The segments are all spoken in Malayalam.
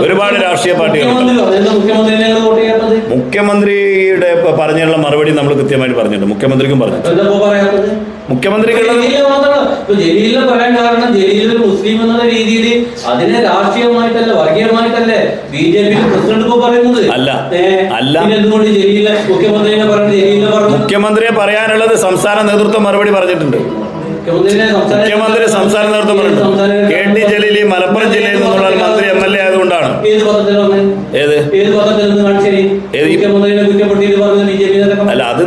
ഒരുപാട് രാഷ്ട്രീയ പാർട്ടികൾ മുഖ്യമന്ത്രിയുടെ പറഞ്ഞുള്ള മറുപടി നമ്മൾ കൃത്യമായിട്ട് പറഞ്ഞിട്ടുണ്ട്. മുഖ്യമന്ത്രിക്കും പറഞ്ഞു ജലീലിനെ പറയാൻ കാരണം ജലീൽ മുസ്ലിം എന്നുള്ള രീതിയിൽ അതിനെ രാഷ്ട്രീയമായിട്ടല്ല വർഗീയമായിട്ടല്ലേ ബി ജെ പി പ്രസിഡന്റ് ഇപ്പൊ പറയുന്നത്? അല്ല. അല്ല. എന്തുകൊണ്ട് മുഖ്യമന്ത്രിനെ ജലീലിനെ പറഞ്ഞു മുഖ്യമന്ത്രിയെ പറയാനുള്ളത് സംസ്ഥാന നേതൃത്വം മറുപടി പറഞ്ഞിട്ടുണ്ട്. മുഖ്യമന്ത്രി സംസ്ഥാന നേതൃത്വം പറഞ്ഞിട്ടുണ്ട്. സംസാര- കെ ടി ജലീൽ മലപ്പുറം ജില്ലയിൽ നിന്നുള്ള മന്ത്രി എം എൽ എ ആയതുകൊണ്ടാണ് ഏത് പത്രത്തിൽ വന്നേ ഏത് ഏത് പത്രത്തിൽ നിന്ന് കാണിച്ചേ ഏത്? മുഖ്യമന്ത്രിനെ കുറ്റപ്പെടുത്തിയിട്ട് പറഞ്ഞത് ബി ജെ പി അല്ല അത്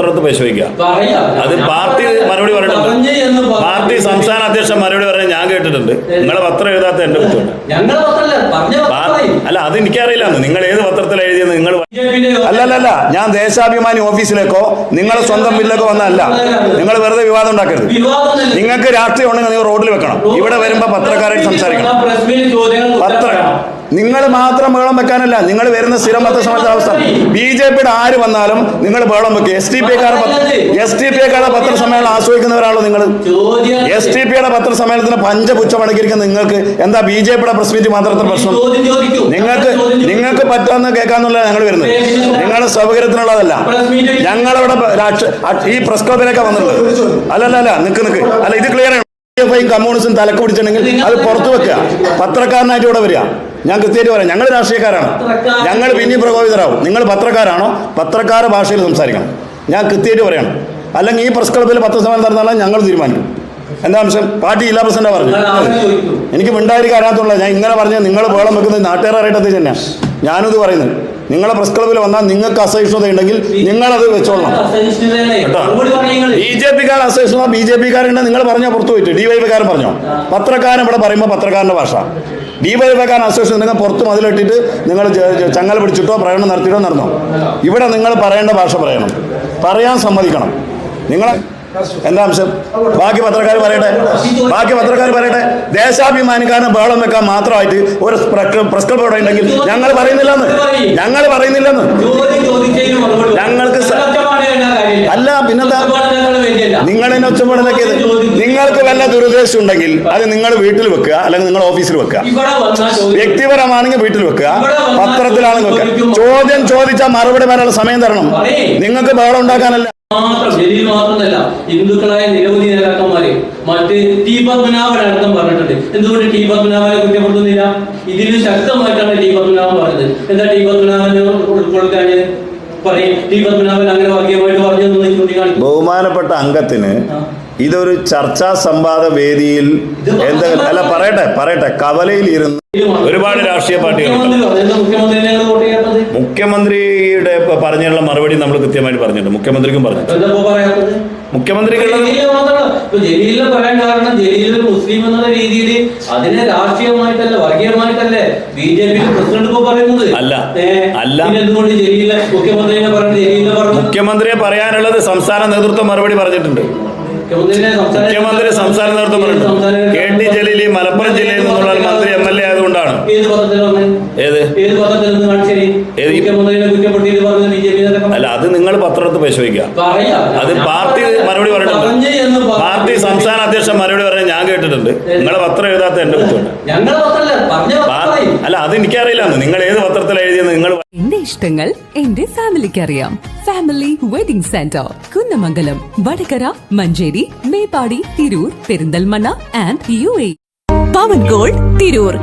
നിങ്ങൾ പത്രത്തിൽ പരിശോധിക്കുക. പറയാം. അത് പാർട്ടി മറുപടി പറഞ്ഞിട്ടുണ്ട് പറഞ്ഞു എന്ന് പറഞ്ഞു. പാർട്ടി സംസ്ഥാന അധ്യക്ഷൻ മറുപടി പറഞ്ഞ ഞാൻ കേട്ടിട്ടുണ്ട്. നിങ്ങളെ പത്രം എഴുതാത്ത എന്റെ കുറ്റമുണ്ട്. ഞങ്ങളെ പത്രല്ല പറഞ്ഞ അല്ല അത് എനിക്കറിയില്ല നിങ്ങൾ ഏത് പത്രത്തിൽ എഴുതിയെന്ന് നിങ്ങൾ അല്ലല്ല ഞാൻ ദേശാഭിമാനി ഓഫീസിലേക്കോ നിങ്ങളെ സ്വന്തം ബില്ലിലേക്കോ വന്നതല്ല. നിങ്ങൾ വെറുതെ വിവാദം ഉണ്ടാക്കരുത്. നിങ്ങൾക്ക് രാഷ്ട്രീയം ഉണ്ടെങ്കിൽ നിങ്ങൾ റോഡിൽ വെക്കണം. ഇവിടെ വരുമ്പോ പത്രക്കാരായിട്ട് സംസാരിക്കണം. പത്ര നിങ്ങൾ മാത്രം ബഹളം വെക്കാനല്ല നിങ്ങൾ വരുന്ന സ്ഥിരം പത്രസമ്മേളന അവസ്ഥ. ബി ജെ പിയുടെ ആര് വന്നാലും നിങ്ങൾ ബഹളം വെക്കുക S T P S T P കാരുടെ പത്രസമ്മേളനം ആസ്വദിക്കുന്നവരാണോ നിങ്ങൾ? എസ് ടി പിയുടെ പത്രസമ്മേളനത്തിന് പഞ്ചപുച്ഛ മടക്കിയിരിക്കുന്ന നിങ്ങൾക്ക് എന്താ ബി ജെ പിയുടെ പ്രസ് മീറ്റ് മാത്രത്തെ പ്രശ്നം? നിങ്ങൾക്ക് നിങ്ങൾക്ക് പറ്റാന്ന് കേൾക്കാന്നുള്ള ഞങ്ങൾ വരുന്നത്. നിങ്ങളുടെ സൗകര്യത്തിനുള്ളതല്ല. ഞങ്ങളവിടെ ഈ പ്രസ് ക്ലബിലൊക്കെ വന്നിട്ടുള്ളത് അല്ലല്ല അല്ല നിക്ക് നിക്ക്. അല്ല ഇത് ക്ലിയർ ആണ്. കമ്മ്യൂണിസ്റ്റും തലക്ക് പിടിച്ചിട്ടുണ്ടെങ്കിൽ അത് പുറത്തു വെക്കുക. പത്രക്കാരനായിട്ട് ഇവിടെ വരിക. ഞാൻ കൃത്യമായിട്ട് പറയാം. ഞങ്ങൾ രാഷ്ട്രീയക്കാരാണ്. ഞങ്ങൾ പിന്നെ പ്രകോപിതരാകും നിങ്ങൾ പത്രക്കാരാണോ? പത്രക്കാര ഭാഷയിൽ സംസാരിക്കണം. ഞാൻ കൃത്യമായിട്ട് പറയണം. അല്ലെങ്കിൽ ഈ പ്രസ് ക്ലബിൽ ശതമാനം നടന്നാലും ഞങ്ങൾ തീരുമാനിക്കും. എന്താ അംശം? പാർട്ടി ജില്ലാ പ്രസിഡന്റ് പറഞ്ഞു എനിക്ക് മിണ്ടായിരിക്കും അറിയാത്തുള്ള ഞാൻ ഇങ്ങനെ പറഞ്ഞ നിങ്ങൾ വേളം വെക്കുന്നത് നാട്ടുകാർ അറിയട്ടത് തന്നെയാണ് ഞാനത് പറയുന്നത്. നിങ്ങളെ പ്രസ് ക്ലബിൽ വന്നാൽ നിങ്ങൾക്ക് അസഹിഷ്ണുത ഉണ്ടെങ്കിൽ നിങ്ങളത് വെച്ചോളണം. ഈ കേട്ടോ. പറഞ്ഞു അസോസിയേഷനോ ബി ജെ പിക്കാരുണ്ട് നിങ്ങൾ പറഞ്ഞാൽ പുറത്തു പോയിട്ട്? ഡി വൈ പിക്കാരൻ പറഞ്ഞോ? പത്രക്കാരൻ ഇവിടെ പറയുമ്പോൾ പത്രക്കാരന്റെ ഭാഷ. ഡി വൈ പിക്കാരൻ അസഹിഷ്ണുത നിങ്ങൾ പുറത്ത് മതിലിട്ടിട്ട് നിങ്ങൾ ചങ്ങല പിടിച്ചിട്ടോ പ്രകടനം നടത്തിയിട്ടോ നടന്നോ ഇവിടെ നിങ്ങൾ പറയേണ്ട ഭാഷ പറയണം. പറയാൻ സമ്മതിക്കണം. നിങ്ങൾ എന്താ അംശം? ബാക്കി പത്രക്കാർ പറയട്ടെ? ബാക്കി പത്രക്കാർ പറയട്ടെ? ദേശാഭിമാനിക്കാരനെ ബഹളം വെക്കാൻ മാത്രമായിട്ട് ഒരു പ്രസ് ക്ലബ് ഇവിടെ ഉണ്ടെങ്കിൽ ഞങ്ങൾ പറയുന്നില്ലെന്ന്. ഞങ്ങൾ പറയുന്നില്ലെന്ന്. ഞങ്ങൾക്ക്. അല്ല പിന്നെന്താ? നിങ്ങൾ എന്നെ ഒച്ചപ്പെടലൊക്കെ നിങ്ങൾക്ക് വല്ല ദുരുദ്ദേശം ഉണ്ടെങ്കിൽ അത് നിങ്ങൾ വീട്ടിൽ വെക്കുക അല്ലെങ്കിൽ നിങ്ങൾ ഓഫീസിൽ വെക്കുക. വ്യക്തിപരമാണെങ്കിൽ വീട്ടിൽ വെക്കുക പത്രത്തിലാണെങ്കിൽ വെക്കുക. ചോദ്യം ചോദിച്ചാൽ മറുപടി വരാനുള്ള സമയം തരണം. നിങ്ങൾക്ക് ബഹളം ഉണ്ടാക്കാനല്ല. മാത്രം ജലീൽ മാത്രമല്ല ഹിന്ദുക്കളായ നിരവധി നേതാക്കന്മാരെ മറ്റ് ടി പത്മനാഭൻ അടക്കം പറഞ്ഞിട്ടുണ്ട്. എന്തുകൊണ്ട് ടി പത്മനാഭനെ കുറ്റപ്പെടുത്തുന്നില്ല? ഇതിൽ ശക്തമായിട്ടാണ് ടി പത്മനാഭൻ പറഞ്ഞത്. എന്താ ടി പത്മനാഭനെ ഉൾക്കൊള്ളിക്കാഞ്ഞത് ബഹുമാനപ്പെട്ട അംഗത്തിന് ഇതൊരു ചർച്ചാ സംവാദ വേദിയിൽ എന്തെങ്കിലും അല്ല പറയട്ടെ പറയട്ടെ. കവലയിൽ ഇരുന്ന് ഒരുപാട് രാഷ്ട്രീയ പാർട്ടികളുണ്ട് ചെയ്യാത്തത് മുഖ്യമന്ത്രിയുടെ പറഞ്ഞുള്ള മറുപടി നമ്മൾ കൃത്യമായിട്ട് പറഞ്ഞിട്ടുണ്ട്. മുഖ്യമന്ത്രിക്കും പറഞ്ഞു മുഖ്യമന്ത്രി മുഖ്യമന്ത്രിക്കുള്ളത് ജലീലിനെ പറയാൻ കാരണം ജലീൽ ഒരു മുസ്ലിം എന്നുള്ള രീതിയിൽ അതിനെ രാഷ്ട്രീയമായിട്ടല്ല വർഗീയമായിട്ടല്ലേ ബി ജെ പി പ്രസിഡന്റ് ഇപ്പൊ പറയുന്നത് അല്ല. ഏ, അല്ല. പിന്നെ എന്തുകൊണ്ട് ജലീലിനെ മുഖ്യമന്ത്രിനെ പറയുന്നത് ജലീലിനെ പറഞ്ഞു മുഖ്യമന്ത്രിയെ പറയാനുള്ളത് സംസ്ഥാന നേതൃത്വം മറുപടി പറഞ്ഞിട്ടുണ്ട്. മുഖ്യമന്ത്രി സംസ്ഥാന നേതൃത്വം പറഞ്ഞിട്ടുണ്ട്. കെ ടി ജലീൽ മലപ്പുറം ജില്ലയിൽ നിന്നുള്ള മന്ത്രി എം എൽ എ ആയതുകൊണ്ടാണ്. ഏത് അല്ല അത് നിങ്ങൾ പത്രത്തിൽ പരിശോധിക്കുക. അത് പാർട്ടി മറുപടി പറഞ്ഞിട്ടുണ്ട്. പാർട്ടി സംസ്ഥാന അധ്യക്ഷൻ മറുപടി പറഞ്ഞ ഞാൻ കേട്ടിട്ടുണ്ട്. നിങ്ങളെ പത്രം എഴുതാത്ത എന്റെ കുറ്റമുണ്ട് അല്ല അത് എനിക്കറിയില്ല നിങ്ങൾ ഏത് പത്രത്തിൽ എഴുതിയെന്ന് നിങ്ങൾ എന്റെ ഇഷ്ടങ്ങൾ എന്റെ ഫാമിലിക്ക് അറിയാം family wedding centre Kunnamangalam Vadakara Manjeri Meppadi Tirur Perinthalmanna and U A Pavan gold Tirur.